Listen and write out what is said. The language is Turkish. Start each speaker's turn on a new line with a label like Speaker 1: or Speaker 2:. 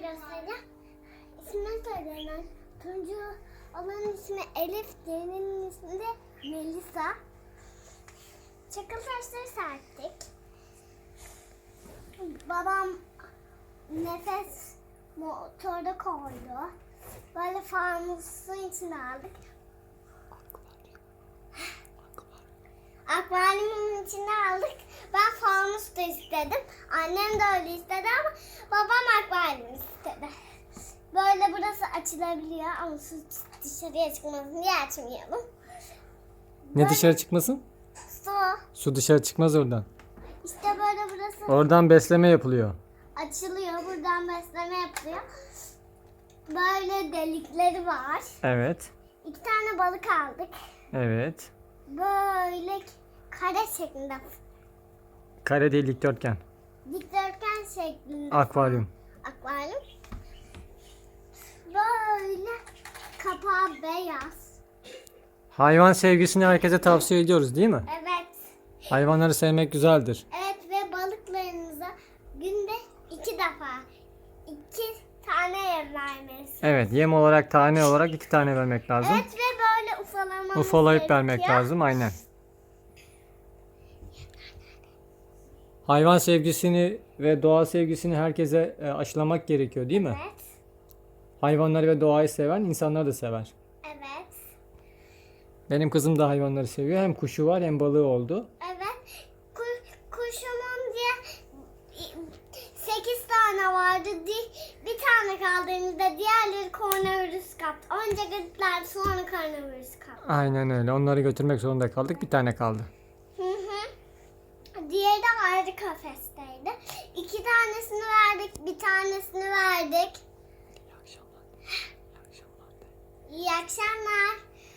Speaker 1: göstereceğim. İsmini söyleyeyim. Turuncu olan ismi Elif, diğerinin ismi de Melisa. Çakıl taşları serptik. Babam nefes motorda koydu. Böyle fanusun içine aldık. Akvaryumun içine aldık. Ben fanus da istedim. Annem de öyle istedi ama babam akvaryum açılabiliyor ama su dışarıya çıkmasın diye açmayalım.
Speaker 2: Ne dışarı çıkmasın?
Speaker 1: Su
Speaker 2: Su dışarı çıkmaz oradan.
Speaker 1: işte böyle burası
Speaker 2: Oradan besleme yapılıyor.
Speaker 1: açılıyor. Buradan besleme yapılıyor. Böyle delikleri var.
Speaker 2: Evet.
Speaker 1: İki tane balık aldık.
Speaker 2: Evet.
Speaker 1: Böyle kare şeklinde,
Speaker 2: Kare değil dikdörtgen.
Speaker 1: dikdörtgen şeklinde
Speaker 2: Akvaryum.
Speaker 1: akvaryum. Böyle kapağı beyaz.
Speaker 2: Hayvan sevgisini herkese tavsiye ediyoruz değil mi?
Speaker 1: Evet.
Speaker 2: Hayvanları sevmek güzeldir.
Speaker 1: Evet ve balıklarınıza günde iki defa iki tane yem vermelisin.
Speaker 2: Evet yem olarak tane olarak iki tane vermek lazım.
Speaker 1: Evet ve böyle ufalamamız
Speaker 2: Ufalayıp vermek
Speaker 1: gerekiyor.
Speaker 2: lazım aynen. Hayvan sevgisini ve doğa sevgisini herkese e, aşılamak gerekiyor değil mi?
Speaker 1: Evet.
Speaker 2: Hayvanları ve doğayı seven insanları da sever.
Speaker 1: Evet.
Speaker 2: Benim kızım da hayvanları seviyor. Hem kuşu var hem balığı oldu.
Speaker 1: Evet. Ku- kuşumun diye 8 tane vardı. Bir tane kaldığımızda diğerleri koronavirüs kaptı. Önce gittiler sonra koronavirüs kaptı.
Speaker 2: Aynen öyle. Onları götürmek zorunda kaldık. Bir tane kaldı.
Speaker 1: Hı hı. Diğeri de ayrı kafesteydi. İki tanesini verdik, bir tanesini verdik. İyi akşamlar.